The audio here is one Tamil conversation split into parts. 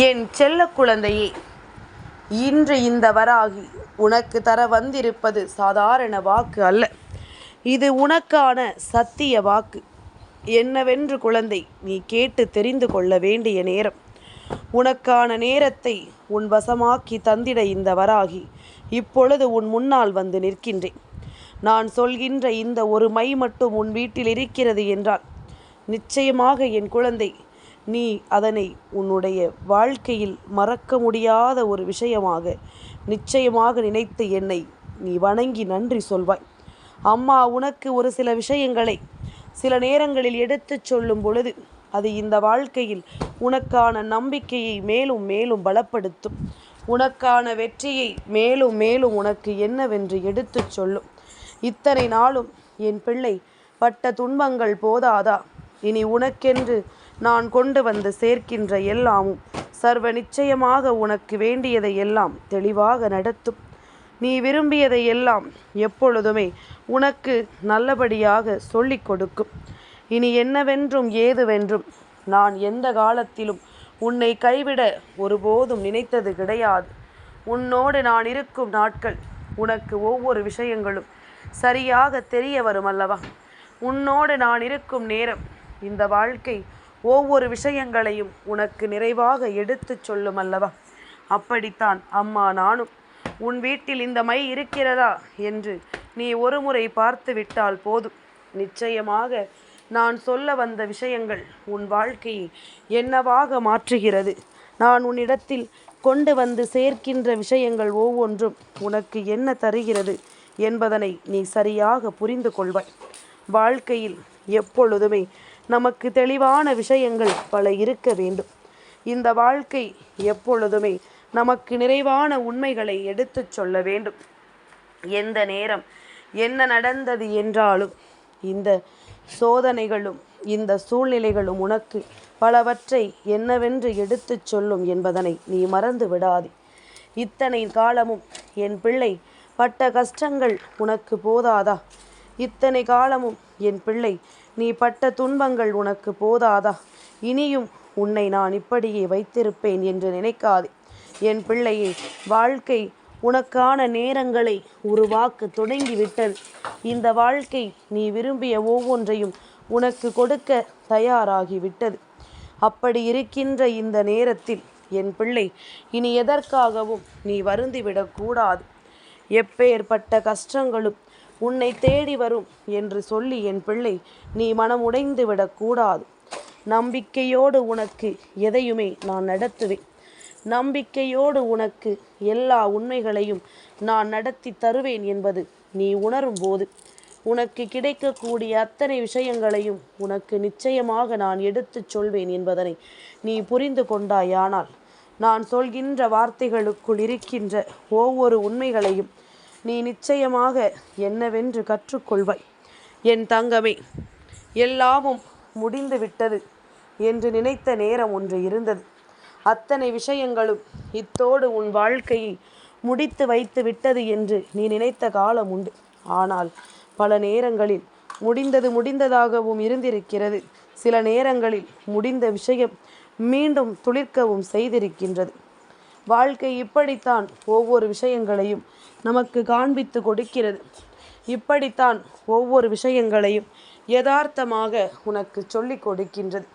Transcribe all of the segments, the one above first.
என் செல்ல குழந்தையே இன்று இந்த வராகி உனக்கு தர வந்திருப்பது சாதாரண வாக்கு அல்ல. இது உனக்கான சத்திய வாக்கு. என்னவென்று குழந்தை நீ கேட்டு தெரிந்து கொள்ள வேண்டிய நேரம். உனக்கான நேரத்தை உன் வசமாக்கி தந்திட இந்த வராகி இப்பொழுது உன் முன்னால் வந்து நிற்கின்றேன். நான் சொல்கின்ற இந்த ஒரு மை மட்டும் உன் வீட்டில் இருக்கிறது என்றால் நிச்சயமாக என் குழந்தை நீ அதனை உன்னுடைய வாழ்க்கையில் மறக்க முடியாத ஒரு விஷயமாக நிச்சயமாக நினைத்து என்னை நீ வணங்கி நன்றி சொல்வாய். அம்மா உனக்கு ஒரு சில விஷயங்களை சில நேரங்களில் எடுத்துச் சொல்லும் பொழுது அது இந்த வாழ்க்கையில் உனக்கான நம்பிக்கையை மேலும் மேலும் பலப்படுத்தும். உனக்கான வெற்றியை மேலும் மேலும் உனக்கு என்னவென்று எடுத்துச் சொல்லும். இத்தனை நாளும் என் பிள்ளை பட்ட துன்பங்கள் போதாதா? இனி உனக்கென்று நான் கொண்டு வந்து சேர்க்கின்ற எல்லாமும் சர்வ நிச்சயமாக உனக்கு வேண்டியதை எல்லாம் தெளிவாக நடத்தும். நீ விரும்பியதை எல்லாம் எப்பொழுதுமே உனக்கு நல்லபடியாக சொல்லிக் கொடுக்கும். இனி என்னவென்றும் ஏதுவென்றும் நான் எந்த காலத்திலும் உன்னை கைவிட ஒருபோதும் நினைத்தது கிடையாது. உன்னோடு நான் இருக்கும் நாட்கள் உனக்கு ஒவ்வொரு விஷயங்களும் சரியாக தெரிய வரும் அல்லவா உன்னோடு நான் இருக்கும் நேரம் இந்த வாழ்க்கை ஒவ்வொரு விஷயங்களையும் உனக்கு நிறைவாக எடுத்துச் சொல்லும் அல்லவா? அப்படித்தான். அம்மா நானும் உன் வீட்டில் இந்த மை இருக்கிறதா? என்று நீ ஒருமுறை பார்த்து விட்டால் போதும். நிச்சயமாக நான் சொல்ல வந்த விஷயங்கள் உன் வாழ்க்கையை என்னவாக மாற்றுகிறது? நான் உன்னிடத்தில் கொண்டு வந்து சேர்க்கின்ற விஷயங்கள் ஒவ்வொன்றும் உனக்கு என்ன தருகிறது என்பதனை நீ சரியாக புரிந்து கொள்வாய். வாழ்க்கையில் எப்பொழுதுமே நமக்கு தெளிவான விஷயங்கள் பல இருக்க வேண்டும். இந்த வாழ்க்கை எப்பொழுதுமே நமக்கு நிறைவான உண்மைகளை எடுத்துச் சொல்ல வேண்டும். எந்த நேரம் என்ன நடந்தது என்றாலும் இந்த சோதனைகளும் இந்த சூழ்நிலைகளும் உனக்கு பலவற்றை என்னவென்று எடுத்துச் சொல்லும் என்பதனை நீ மறந்து விடாதே. இத்தனை காலமும் என் பிள்ளை பட்ட கஷ்டங்கள் உனக்கு போதாதா? இத்தனை காலமும் என் பிள்ளை நீ பட்ட துன்பங்கள் உனக்கு போதாதா? இனியும் உன்னை நான் இப்படியே வைத்திருப்பேன் என்று நினைக்காதே. என் பிள்ளையே வாழ்க்கை உனக்கான நேரங்களை உருவாக்க தொடங்கிவிட்டது. இந்த வாழ்க்கை நீ விரும்பிய ஒவ்வொன்றையும் உனக்கு கொடுக்க தயாராகிவிட்டது. அப்படி இருக்கின்ற இந்த நேரத்தில் என் பிள்ளை இனி எதற்காகவும் நீ வருந்திவிடக்கூடாது எப்பேற்பட்ட கஷ்டங்களும் உன்னை தேடி வரும் என்று சொல்லி என் பிள்ளை நீ மனம் உடைந்து விடக்கூடாது. நம்பிக்கையோடு உனக்கு எதையுமே நான் நடத்துவேன். நம்பிக்கையோடு உனக்கு எல்லா உண்மைகளையும் நான் நடத்தி தருவேன் என்பது நீ உணரும் போது உனக்கு கிடைக்கக்கூடிய அத்தனை விஷயங்களையும் உனக்கு நிச்சயமாக நான் எடுத்துச் சொல்வேன் என்பதனை நீ புரிந்து கொண்டாயானால் நான் சொல்கின்ற வார்த்தைகளுக்குள் இருக்கின்ற ஒவ்வொரு உண்மைகளையும் நீ நிச்சயமாக என்னவென்று கற்றுக்கொள்வாய். என் தங்கமே எல்லாமும் முடிந்து விட்டது என்று நினைத்த நேரம் ஒன்று இருந்தது. அத்தனை விஷயங்களும் இத்தோடு உன் வாழ்க்கையை முடித்து வைத்து விட்டது என்று நீ நினைத்த காலம் உண்டு. ஆனால் பல நேரங்களில் முடிந்தது முடிந்ததாகவும் இருந்திருக்கிறது. சில நேரங்களில் முடிந்த விஷயம் மீண்டும் துளிர்க்கவும் செய்திருக்கின்றது. வாழ்க்கை இப்படித்தான் ஒவ்வொரு விஷயங்களையும் நமக்கு காண்பித்து கொடுக்கிறது. இப்படித்தான் ஒவ்வொரு விஷயங்களையும் யதார்த்தமாக உனக்கு சொல்லிக் கொடுக்கின்றது.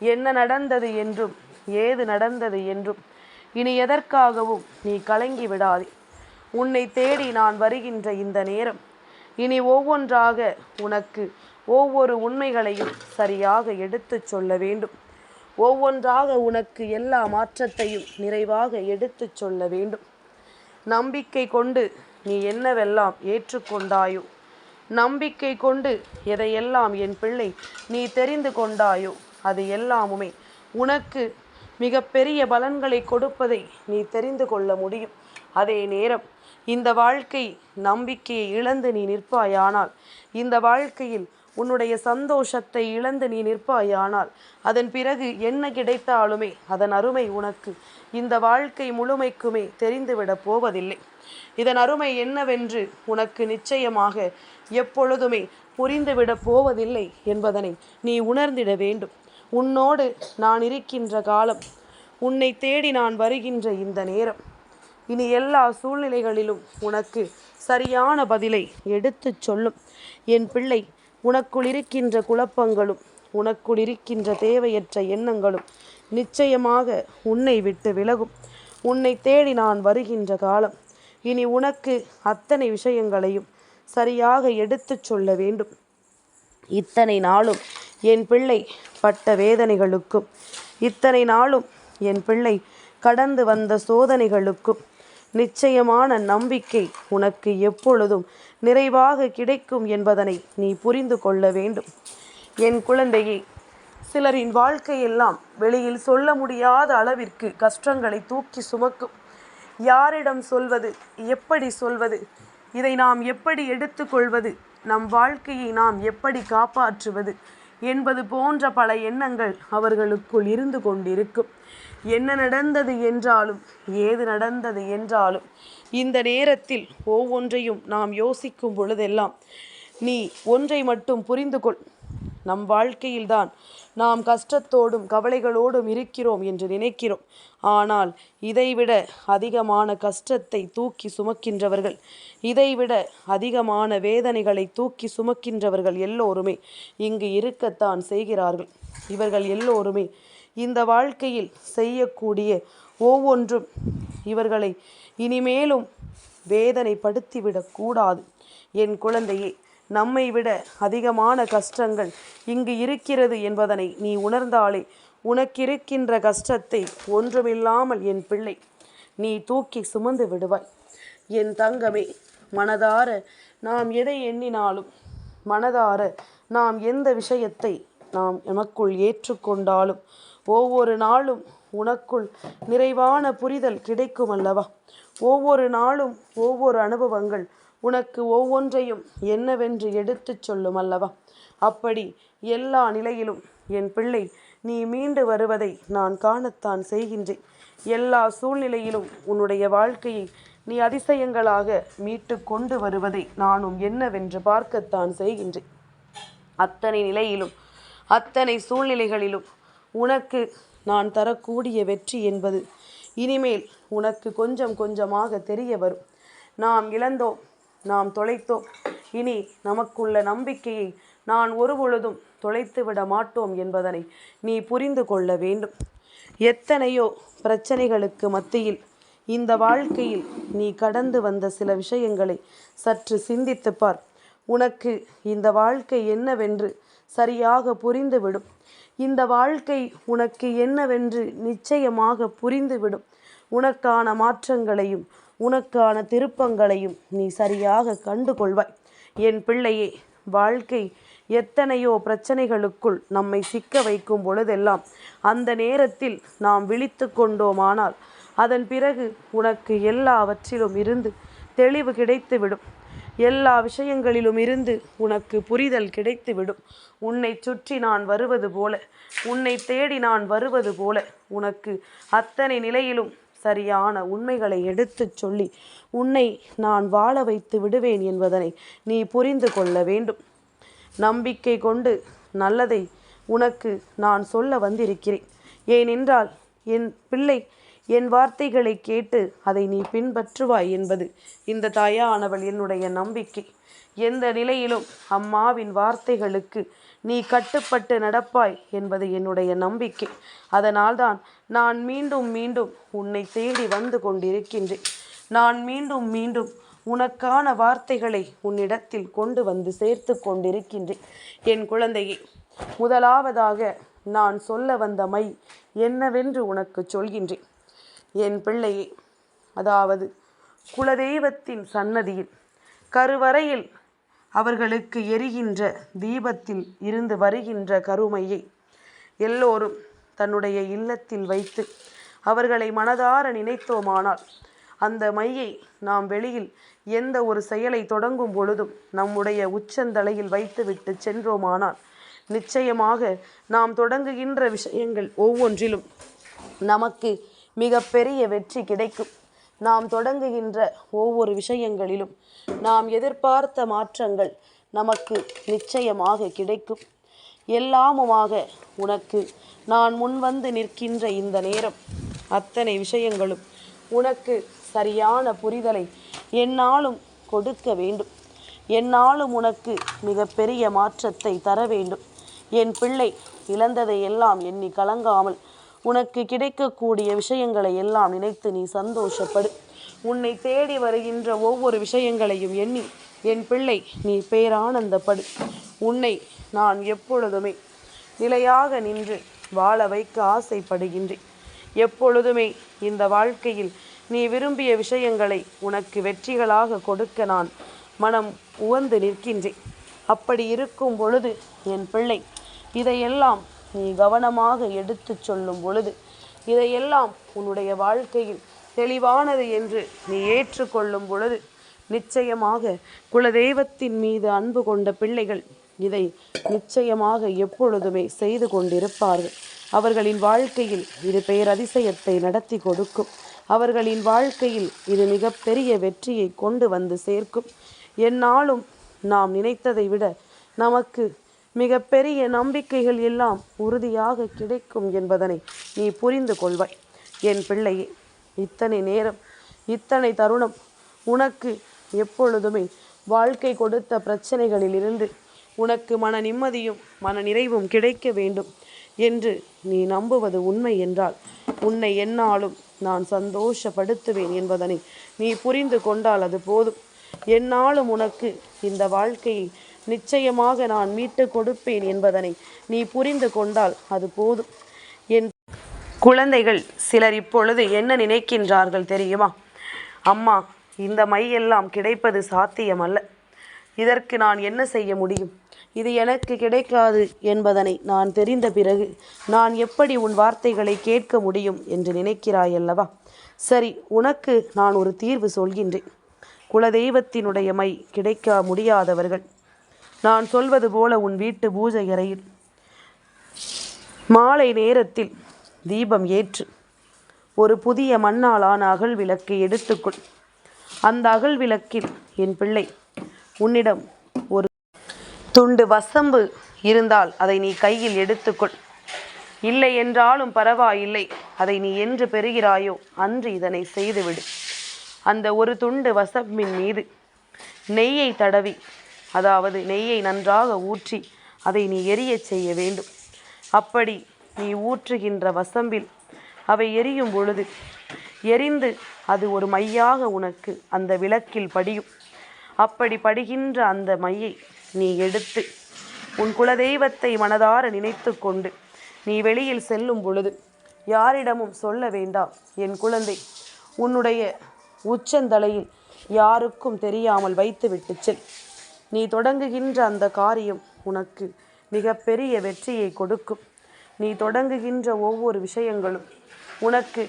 என்ன நடந்தது என்றும் ஏது நடந்தது என்றும் இனி எதற்காகவும் நீ கலங்கி விடாதே. உன்னை தேடி நான் வருகின்ற இந்த நேரம் இனி ஒவ்வொன்றாக உனக்கு ஒவ்வொரு உண்மைகளையும் சரியாக எடுத்துச் சொல்ல வேண்டும். ஒவ்வொன்றாக உனக்கு எல்லா மாற்றத்தையும் நிறைவாக எடுத்துச் சொல்ல வேண்டும். நம்பிக்கை கொண்டு நீ என்னவெல்லாம் ஏற்றுக்கொண்டாயோ நம்பிக்கை கொண்டு எதையெல்லாம் என் பிள்ளை நீ தெரிந்து கொண்டாயோ அது எல்லாமுமே உனக்கு மிகப்பெரிய பலன்களை கொடுப்பதை நீ தெரிந்து கொள்ள முடியும். அதே நேரம் இந்த வாழ்க்கை நம்பிக்கையை இழந்து நீ நிற்பாயானால் இந்த வாழ்க்கையில் உன்னுடைய சந்தோஷத்தை இழந்து நீ நிற்பாயானால் அதன் பிறகு என்ன கிடைத்தாலுமே அதன் அருமை உனக்கு இந்த வாழ்க்கை முழுமைக்குமே தெரிந்துவிடப் போவதில்லை. இதன் அருமை என்னவென்று உனக்கு நிச்சயமாக எப்பொழுதுமே புரிந்துவிடப் போவதில்லை என்பதனை நீ உணர்ந்திட வேண்டும். உன்னோடு நான் இருக்கின்ற காலம் உன்னை தேடி நான் வருகின்ற இந்த நேரம். இனி எல்லா சூழ்நிலைகளிலும் உனக்கு சரியான பதிலை எடுத்துச் சொல்லும். என் பிள்ளை உனக்குள் இருக்கின்ற குழப்பங்களும் உனக்குள் இருக்கின்ற தேவையற்ற எண்ணங்களும் நிச்சயமாக உன்னை விட்டு விலகும். உன்னை தேடி நான் வருகின்ற காலம். இனி உனக்கு அத்தனை விஷயங்களையும் சரியாக எடுத்துச் சொல்ல வேண்டும். இத்தனை நாளும் என் பிள்ளை பட்ட வேதனைகளுக்கும் இத்தனை நாளும் என் பிள்ளை கடந்து வந்த சோதனைகளுக்கும் நிச்சயமான நம்பிக்கை உனக்கு எப்பொழுதும் நிறைவாக கிடைக்கும் என்பதனை நீ புரிந்து கொள்ள வேண்டும். என் குழந்தையை சிலரின் வாழ்க்கையெல்லாம் வெளியில் சொல்ல முடியாத அளவிற்கு கஷ்டங்களை தூக்கி சுமக்கும். யாரிடம் சொல்வது எப்படி சொல்வது இதை நாம் எப்படி எடுத்துக்கொள்வது நம் வாழ்க்கையை நாம் எப்படி காப்பாற்றுவது என்பது போன்ற பல எண்ணங்கள் அவர்களுக்குள் இருந்து கொண்டிருக்கும். என்ன நடந்தது என்றாலும் ஏது நடந்தது என்றாலும் இந்த நேரத்தில் ஒவ்வொன்றையும் நாம் யோசிக்கும் பொழுதெல்லாம் நீ ஒன்றை மட்டும் புரிந்து கொள். நம் வாழ்க்கையில்தான் நாம் கஷ்டத்தோடும் கவலைகளோடும் இருக்கிறோம் என்று நினைக்கிறோம். ஆனால் இதைவிட அதிகமான கஷ்டத்தை தூக்கி சுமக்கின்றவர்கள் இதைவிட அதிகமான வேதனைகளை தூக்கி சுமக்கின்றவர்கள் எல்லோருமே இங்கு இருக்கத்தான் செய்கிறார்கள். இவர்கள் எல்லோருமே இந்த வாழ்க்கையில் செய்யக்கூடிய ஒவ்வொன்றும் இவர்களை இனிமேலும் வேதனைப்படுத்திவிடக் கூடாது என் குழந்தையே நம்மை விட அதிகமான கஷ்டங்கள் இங்கு இருக்கிறது என்பதனை நீ உணர்ந்தாலே உனக்கிருக்கின்ற கஷ்டத்தை ஒன்றுமில்லாமல் என் பிள்ளை நீ தூக்கி சுமந்து விடுவாய். என் தங்கமே மனதார நாம் எதை எண்ணினாலும் மனதார நாம் எந்த விஷயத்தை நாம் எமக்குள் ஏற்றுக்கொண்டாலும் ஒவ்வொரு நாளும் உனக்குள் நிறைவான புரிதல் கிடைக்கும் அல்லவா ஒவ்வொரு நாளும் ஒவ்வொரு அனுபவங்கள் உனக்கு ஒவ்வொன்றையும் என்னவென்று எடுத்துச் சொல்லும் அல்லவா அப்படி எல்லா நிலையிலும் என் பிள்ளை நீ மீண்டு வருவதை நான் காணத்தான் செய்கின்றேன். எல்லா சூழ்நிலையிலும் உன்னுடைய வாழ்க்கையை நீ அதிசயங்களாக மீட்டு கொண்டு வருவதை நானும் என்னவென்று பார்க்கத்தான் செய்கின்றேன். அத்தனை நிலையிலும் அத்தனை சூழ்நிலைகளிலும் உனக்கு நான் தரக்கூடிய வெற்றி என்பது. இனிமேல் உனக்கு கொஞ்சம் கொஞ்சமாக தெரிய வரும். நாம் இழந்தோம் நாம் தொலைத்தோம். இனி நமக்குள்ள நம்பிக்கையை நான் ஒருபொழுதும் தொலைத்து விட மாட்டோம் என்பதனை நீ புரிந்து கொள்ள வேண்டும். எத்தனையோ பிரச்சனைகளுக்கு மத்தியில் இந்த வாழ்க்கையில் நீ கடந்து வந்த சில விஷயங்களை சற்று சிந்தித்து பார். உனக்கு இந்த வாழ்க்கை என்னவென்று சரியாக புரிந்துவிடும். இந்த வாழ்க்கை உனக்கு என்னவென்று நிச்சயமாக புரிந்துவிடும். உனக்கான மாற்றங்களையும் உனக்கான திருப்பங்களையும் நீ சரியாக கண்டு கொள்வாய் என் பிள்ளையே வாழ்க்கை எத்தனையோ பிரச்சனைகளுக்குள் நம்மை சிக்க வைக்கும் பொழுதெல்லாம் அந்த நேரத்தில் நாம் விழித்து கொண்டோமானால் அதன் பிறகு உனக்கு எல்லாவற்றிலும் இருந்து தெளிவு கிடைத்துவிடும். எல்லா விஷயங்களிலும் இருந்து உனக்கு புரிதல் கிடைத்துவிடும். உன்னை சுற்றி நான் வருவது போல உன்னை தேடி நான் வருவது போல உனக்கு அத்தனை நிலையிலும் சரியான உண்மைகளை எடுத்துச் சொல்லி உன்னை நான் வாழ வைத்து விடுவேன் என்பதனை நீ புரிந்து கொள்ள வேண்டும். நம்பிக்கை கொண்டு நல்லதை உனக்கு நான் சொல்ல வந்திருக்கிறேன். ஏனென்றால் என் பிள்ளை என் வார்த்தைகளை கேட்டு அதை நீ பின்பற்றுவாய் என்பது இந்த தாயானவள் என்னுடைய நம்பிக்கை. எந்த நிலையிலும் அம்மாவின் வார்த்தைகளுக்கு நீ கட்டுப்பட்டு நடப்பாய் என்பது என்னுடைய நம்பிக்கை. அதனால்தான் நான் மீண்டும் மீண்டும் உன்னை தேடி வந்து கொண்டிருக்கின்றேன். நான் மீண்டும் மீண்டும் உனக்கான வார்த்தைகளை உன்னிடத்தில் கொண்டு வந்து சேர்த்து கொண்டிருக்கின்றேன். என் குழந்தையை முதலாவதாக நான் சொல்ல வந்த மை என்னவென்று உனக்கு சொல்கின்றேன். என் பிள்ளையை அதாவது குலதெய்வத்தின் சன்னதியில் கருவறையில் அவர்களுக்கு எரிகின்ற தீபத்தில் இருந்து வருகின்ற கருமையை எல்லோரும் தன்னுடைய இல்லத்தில் வைத்து அவர்களை மனதார நினைத்தோமானால் அந்த மையை நாம் வெளியில் எந்த ஒரு செயலை தொடங்கும் பொழுதும் நம்முடைய உச்சந்தலையில் வைத்துவிட்டு சென்றோமானால் நிச்சயமாக நாம் தொடங்குகின்ற விஷயங்கள் ஒவ்வொன்றிலும் நமக்கு மிகப்பெரிய வெற்றி கிடைக்கும். நாம் தொடங்குகின்ற ஒவ்வொரு விஷயங்களிலும் நாம் எதிர்பார்த்த மாற்றங்கள் நமக்கு நிச்சயமாக கிடைக்கும். எல்லாமுமாக உனக்கு நான் முன்வந்து நிற்கின்ற இந்த நேரம் அத்தனை விஷயங்களும் உனக்கு சரியான புரிதலை என்னாலும் கொடுக்க வேண்டும். என்னாலும் உனக்கு மிகப்பெரிய மாற்றத்தை தர வேண்டும். என் பிள்ளை இழந்ததை எல்லாம் எண்ணி கலங்காமல் உனக்கு கிடைக்கக்கூடிய விஷயங்களை எல்லாம் நினைத்து நீ சந்தோஷப்படு. உன்னை தேடி வருகின்ற ஒவ்வொரு விஷயங்களையும் எண்ணி என் பிள்ளை நீ பேரானந்தப்படு. உன்னை நான் எப்பொழுதுமே நிலையாக நின்று வாழ வைக்க ஆசைப்படுகின்றேன். எப்பொழுதுமே இந்த வாழ்க்கையில் நீ விரும்பிய விஷயங்களை உனக்கு வெற்றிகளாக கொடுக்க நான் மனம் உவந்து நிற்கின்றேன். அப்படி இருக்கும் பொழுது என் பிள்ளை இதையெல்லாம் நீ கவனமாக எடுத்துச் சொல்லும் பொழுது இதையெல்லாம் உன்னுடைய வாழ்க்கையில் தெளிவானது என்று நீ ஏற்றுக்கொள்ளும் பொழுது நிச்சயமாக குலதெய்வத்தின் மீது அன்பு கொண்ட பிள்ளைகள் இதை நிச்சயமாக எப்பொழுதுமே செய்து கொண்டிருப்பார்கள். அவர்களின் வாழ்க்கையில் இது பேரதிசயத்தை நடத்தி கொடுக்கும். அவர்களின் வாழ்க்கையில் இது மிகப்பெரிய வெற்றியை கொண்டு வந்து சேர்க்கும். என்னாலும் நாம் நினைத்ததை விட நமக்கு மிகப்பெரிய நம்பிக்கைகள் எல்லாம் உறுதியாக கிடைக்கும் என்பதனை நீ புரிந்து கொள்வாய். என் பிள்ளையே இத்தனை நேரம் இத்தனை தருணம் உனக்கு எப்பொழுதுமே வாழ்க்கை கொடுத்த பிரச்சனைகளிலிருந்து உனக்கு மன நிம்மதியும் மன நிறைவும் கிடைக்க வேண்டும் என்று நீ நம்புவது உண்மை என்றால் உன்னை என்னாலும் நான் சந்தோஷப்படுத்துவேன் என்பதனை நீ புரிந்து கொண்டால் அது போதும். என்னாலும் உனக்கு இந்த வாழ்க்கையை நிச்சயமாக நான் மீட்டு கொடுப்பேன் என்பதனை நீ புரிந்து கொண்டால் அது போதும். என் குழந்தைகள் சிலர் இப்பொழுது என்ன நினைக்கின்றார்கள் தெரியுமா? அம்மா இந்த மையெல்லாம் கிடைப்பது சாத்தியமல்ல. இதற்கு நான் என்ன செய்ய முடியும்? இது எனக்கு கிடைக்காது என்பதனை நான் தெரிந்த பிறகு நான் எப்படி உன் வார்த்தைகளை கேட்க முடியும் என்று நினைக்கிறாயல்லவா? சரி உனக்கு நான் ஒரு தீர்வு சொல்கின்றேன். குலதெய்வத்தினுடைய மை கிடைக்க முடியாதவர்கள் நான் சொல்வது போல உன் வீட்டு பூஜை அறையில். மாலை நேரத்தில் தீபம் ஏற்று ஒரு புதிய மண்ணாலான அகல் விளக்கை எடுத்துக்கொள். அந்த அகல் விளக்கில் என் பிள்ளை உன்னிடம் ஒரு துண்டு வசம்பு இருந்தால் அதை நீ கையில் எடுத்துக்கொள். இல்லை என்றாலும் பரவாயில்லை அதை நீ என்று பெறுகிறாயோ அன்று இதனை செய்துவிடு. அந்த ஒரு துண்டு வசம்பின் மீது நெய்யை தடவி அதாவது நெய்யை நன்றாக ஊற்றி அதை நீ எரியச் செய்ய வேண்டும். அப்படி நீ ஊற்றுகின்ற வசம்பில் அவை எரியும் பொழுது எரிந்து அது ஒரு மையாக உனக்கு அந்த விளக்கில் படியும். அப்படி படுகின்ற அந்த மையை நீ எடுத்து உன் குலதெய்வத்தை மனதார நினைத்து கொண்டு நீ வெளியில் செல்லும் பொழுது யாரிடமும் சொல்ல வேண்டாம் என் குழந்தை உன்னுடைய உச்சந்தலையில் யாருக்கும் தெரியாமல் வைத்துவிட்டு செல். நீ தொடங்குகின்ற அந்த காரியம் உனக்கு மிகப்பெரிய வெற்றியை கொடுக்கும். நீ தொடங்குகின்ற ஒவ்வொரு விஷயங்களும் உனக்கு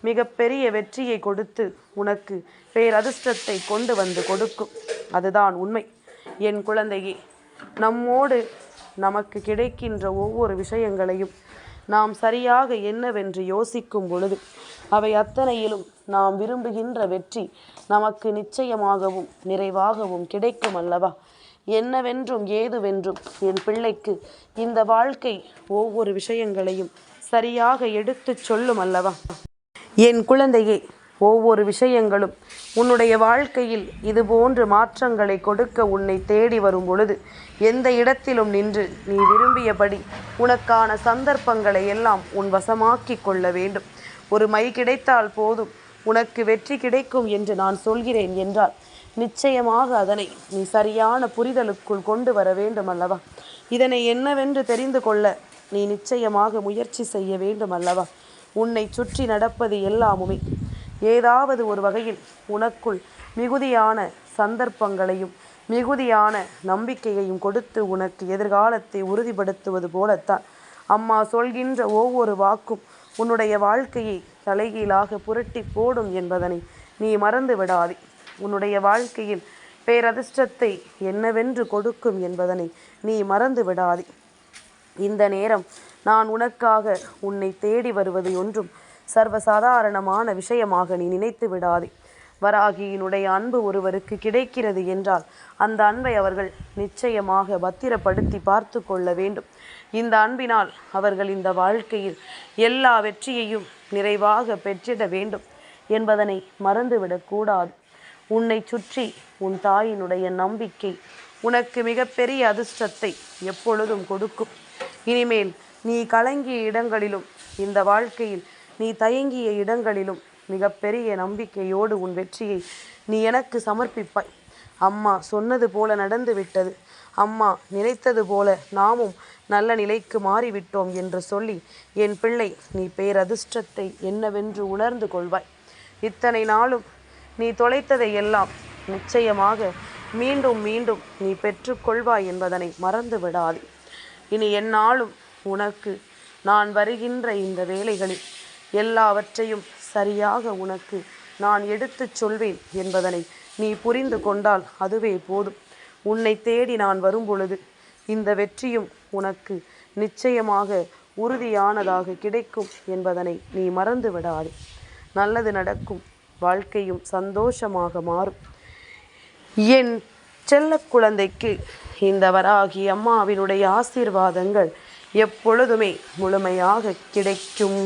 மிகப்பெரிய வெற்றியை கொடுத்து உனக்கு பேரதிர்ஷ்டத்தை கொண்டு வந்து கொடுக்கும். அதுதான் உண்மை. என் குழந்தையே நம்மோடு நமக்கு கிடைக்கின்ற ஒவ்வொரு விஷயங்களையும் நாம் சரியாக என்னவென்று யோசிக்கும் பொழுது அவை அத்தனையிலும் நாம் விரும்புகின்ற வெற்றி நமக்கு நிச்சயமாகவும் நிறைவாகவும் கிடைக்கும் அல்லவா? என்னவென்றும் ஏதுவென்றும் என் பிள்ளைக்கு இந்த வாழ்க்கை ஒவ்வொரு விஷயங்களையும் சரியாக எடுத்துச் சொல்லும் அல்லவா? என் குழந்தையே ஒவ்வொரு விஷயங்களும் உன்னுடைய வாழ்க்கையில் இதுபோன்று மாற்றங்களை கொடுக்க உன்னை தேடி வரும் பொழுது எந்த இடத்திலும் நின்று நீ விரும்பியபடி உனக்கான சந்தர்ப்பங்களை எல்லாம் உன் வசமாக்கி கொள்ள வேண்டும். ஒரு மை கிடைத்தால் போதும். உனக்கு வெற்றி கிடைக்கும் என்று நான் சொல்கிறேன் என்றால் நிச்சயமாக அதனை நீ சரியான புரிதலுக்குள் கொண்டு வர வேண்டும் அல்லவா இதனை என்னவென்று தெரிந்து கொள்ள நீ நிச்சயமாக முயற்சி செய்ய வேண்டும் அல்லவா உன்னை சுற்றி நடப்பது எல்லாமுமே. ஏதாவது ஒரு வகையில் உனக்குள் மிகுதியான சந்தர்ப்பங்களையும் மிகுதியான நம்பிக்கையையும் கொடுத்து உனக்கு எதிர்காலத்தை உறுதிப்படுத்துவது போலத்தான். அம்மா சொல்கின்ற ஒவ்வொரு வாக்கும் உன்னுடைய வாழ்க்கையை தலைகீழாக புரட்டி போடும் என்பதனை நீ மறந்து விடாதே. உன்னுடைய வாழ்க்கையில் பேரதிர்ஷ்டத்தை என்னவென்று கொடுக்கும் என்பதனை நீ மறந்து விடாதே. இந்த நேரம் நான் உனக்காக உன்னை தேடி வருவது ஒன்றும் சர்வசாதாரணமான விஷயமாக நீ நினைத்து விடாதே. வராகியினுடைய அன்பு ஒருவருக்கு கிடைக்கிறது என்றால் அந்த அன்பை அவர்கள் நிச்சயமாக பத்திரப்படுத்தி பார்த்து கொள்ள வேண்டும். இந்த அன்பினால் அவர்கள் இந்த வாழ்க்கையில் எல்லா வெற்றியையும் நிறைவாக பெற்றிட வேண்டும் என்பதனை மறந்துவிடக்கூடாது உன்னை சுற்றி உன் தாயினுடைய நம்பிக்கை உனக்கு மிகப்பெரிய அதிர்ஷ்டத்தை எப்பொழுதும் கொடுக்கும். இனிமேல் நீ கலங்கிய இடங்களிலும் இந்த வாழ்க்கையில் நீ தயங்கிய இடங்களிலும் மிகப்பெரிய நம்பிக்கையோடு உன் வெற்றியை நீ எனக்கு சமர்ப்பிப்பாய். அம்மா சொன்னது போல நடந்துவிட்டது. அம்மா நினைத்தது போல நாமும் நல்ல நிலைக்கு மாறிவிட்டோம் என்று சொல்லி என் பிள்ளை நீ பேரதிர்ஷ்டத்தை என்னவென்று உணர்ந்து கொள்வாய். இத்தனை நாளும் நீ தொலைத்ததை எல்லாம் நிச்சயமாக மீண்டும் மீண்டும் நீ பெற்றுக்கொள்வாய் என்பதனை மறந்து விடாதே. இனி என்னாலும் உனக்கு நான் வருகின்ற இந்த வேலைகளில் எல்லாவற்றையும் சரியாக உனக்கு நான் எடுத்துச் சொல்வேன் என்பதனை நீ புரிந்து கொண்டால் அதுவே போதும். உன்னை தேடி நான் வரும்பொழுது இந்த வெற்றியும் உனக்கு நிச்சயமாக உறுதியானதாக கிடைக்கும் என்பதனை நீ மறந்து விடாதே நல்லது நடக்கும் வாழ்க்கையும் சந்தோஷமாக மாறும். என் செல்ல குழந்தைக்கு இந்த வராகி அம்மாவினுடைய ஆசீர்வாதங்கள் எப்பொழுதுமே முழுமையாக கிடைக்கும்.